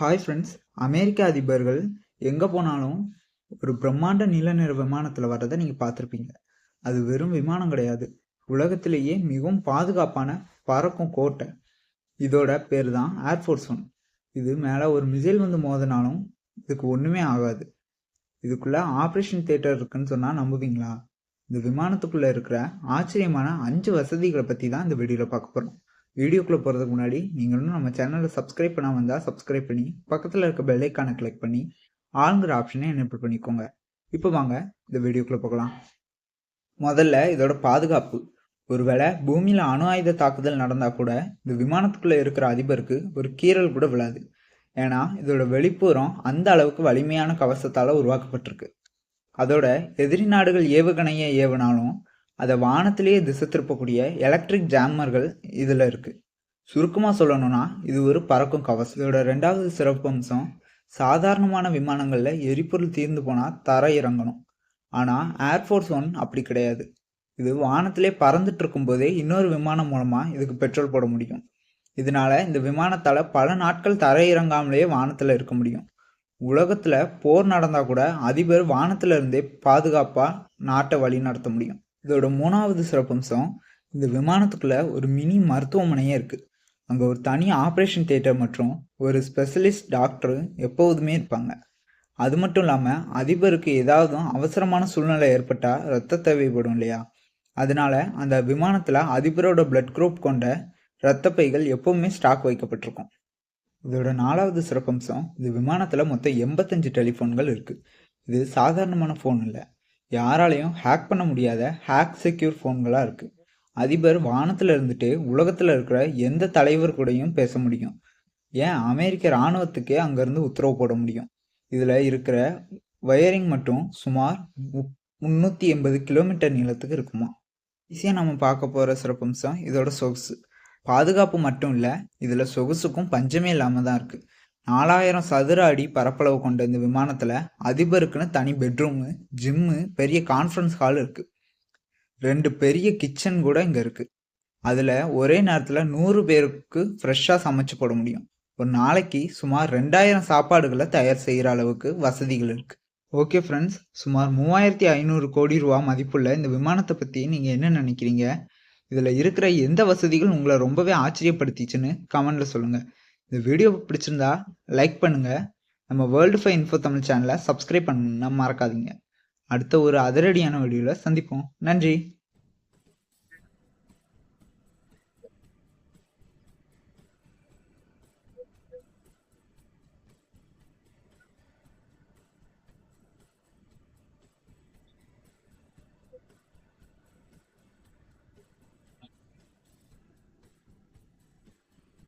Hi friends அமெரிக்க அதிபர்கள் எங்கே போனாலும் ஒரு பிரம்மாண்ட நிலநிற விமானத்தில் வர்றதை நீங்கள் பார்த்துருப்பீங்க. அது வெறும் விமானம் கிடையாது. உலகத்திலேயே மிகவும் பாதுகாப்பான பறக்கும் கோட்டை. இதோட பேர் தான் ஏர்ஃபோர்ஸ் ஒன் இது மேலே ஒரு மிசைல் வந்து மோதினாலும் இதுக்கு ஒன்றுமே ஆகாது. இதுக்குள்ளே ஆப்ரேஷன் தேட்டர் இருக்குன்னு சொன்னால் நம்புவீங்களா? இந்த விமானத்துக்குள்ளே இருக்கிற ஆச்சரியமான அஞ்சு வசதிகளை பற்றி தான் இந்த வீடியோவில் பார்க்க போகிறோம் வீடியோக்குள்ளே போகிறதுக்கு முன்னாடி நீங்கள் நம்ம சேனலை சப்ஸ்கிரைப் பண்ணாமல் வந்தால் சப்ஸ்கிரைப் பண்ணி பக்கத்தில் இருக்க பெல்லைக்கானை கிளிக் பண்ணி ஆளுங்கிற ஆப்ஷனை எனேபிள் பண்ணிக்கோங்க. இப்போ வாங்க இந்த வீடியோக்குள்ளே போகலாம். முதல்ல இதோட பாதுகாப்பு. ஒருவேளை பூமியில் அணு ஆயுத தாக்குதல் நடந்தால் கூட இந்த விமானத்துக்குள்ளே இருக்கிற அதிபருக்கு ஒரு கீறல் கூட விழாது. ஏன்னா இதோட வெளிப்புறம் அந்த அளவுக்கு வலிமையான கவசத்தால் உருவாக்கப்பட்டிருக்கு. அதோட எதிரி நாடுகள் ஏவுகணையை ஏவினாலும் அதை வானத்திலேயே திசை திருப்பக்கூடிய எலக்ட்ரிக் ஜாமர்கள் இதில் இருக்குது சுருக்கமாக சொல்லணும்னா இது ஒரு பறக்கும் கவசம். இதோட ரெண்டாவது சிறப்பம்சம் சாதாரணமான விமானங்களில் எரிபொருள் தீர்ந்து போனால் தர இறங்கணும். ஆனால் ஏர்ஃபோர்ஸ் ஒன் அப்படி கிடையாது. இது வானத்திலே பறந்துட்டு இருக்கும்போதே இன்னொரு விமானம் மூலமாக இதுக்கு பெட்ரோல் போட முடியும். இதனால இந்த விமானத்தால் பல நாட்கள் தர இறங்காமலேயே வானத்தில் இருக்க முடியும். உலகத்தில் போர் நடந்தால் கூட அதிபர் வானத்திலிருந்தே பாதுகாப்பாக நாட்டை வழி நடத்த முடியும். இதோட மூணாவது சிறப்பம்சம் இந்த விமானத்துக்குள்ள ஒரு மினி மருத்துவமனையே இருக்குது அங்கே ஒரு தனி ஆப்ரேஷன் தியேட்டர் மற்றும் ஒரு ஸ்பெஷலிஸ்ட் டாக்டர் எப்போதுமே இருப்பாங்க. அது மட்டும் இல்லாமல் அதிபருக்கு ஏதாவது அவசரமான சூழ்நிலை ஏற்பட்டால் ரத்த தேவைப்படும் இல்லையா? அதனால அந்த விமானத்தில் அதிபரோட பிளட் குரூப் கொண்ட இரத்த பைகள் எப்பவுமே ஸ்டாக் வைக்கப்பட்டிருக்கும். இதோட நாலாவது சிறப்பம்சம் இந்த விமானத்தில் மொத்தம் எண்பத்தஞ்சு டெலிஃபோன்கள் இருக்குது இது சாதாரணமான ஃபோன் இல்லை. யாராலையும் ஹேக் பண்ண முடியாத ஹேக் செக்யூர் ஃபோன்களாக இருக்குது அதிபர் வானத்தில் இருந்துட்டு உலகத்தில் இருக்கிற எந்த தலைவர் கூடயும் பேச முடியும். ஏன்? அமெரிக்க இராணுவத்துக்கே அங்கேருந்து உத்தரவு போட முடியும். இதில் இருக்கிற வயரிங் மட்டும் சுமார் முந்நூற்றி எண்பது கிலோமீட்டர் நீளத்துக்கு இருக்குமா? ஈஸியாக நம்ம பார்க்க போகிற சிறப்பம்சம் இதோட சொகுசு. பாதுகாப்பு மட்டும் இல்லை இதில் சொகுசுக்கும் பஞ்சமே இல்லாமல் தான் இருக்குது நாலாயிரம் சதுர அடி பரப்பளவு கொண்ட இந்த விமானத்தில் அதிபருக்குன்னு தனி பெட்ரூமு ஜிம்மு பெரிய கான்ஃபரன்ஸ் ஹால் இருக்குது ரெண்டு பெரிய கிச்சன் கூட இங்கே இருக்குது அதில் ஒரே நேரத்தில் நூறு பேருக்கு ஃப்ரெஷ்ஷாக சமைச்சு போட முடியும். ஒரு நாளைக்கு சுமார் ரெண்டாயிரம் சாப்பாடுகளை தயார் செய்கிற அளவுக்கு வசதிகள் இருக்குது ஓகே ஃப்ரெண்ட்ஸ் சுமார் மூவாயிரத்தி ஐநூறு கோடி ரூபா மதிப்புள்ள இந்த விமானத்தை பற்றி நீங்கள் என்ன நினைக்கிறீங்க? இதில் இருக்கிற எந்த வசதிகள் உங்களை ரொம்பவே ஆச்சரியப்படுத்திச்சுன்னு கமெண்டில் சொல்லுங்கள் இந்த வீடியோ பிடிச்சிருந்தா லைக் பண்ணுங்கள் நம்ம வேர்ல்டு ஃபை இன்ஃபோ தமிழ் சேனலை சப்ஸ்கிரைப் பண்ணணும்னா மறக்காதீங்க. அடுத்த ஒரு அதிரடியான வீடியோவில் சந்திப்போம். நன்றி.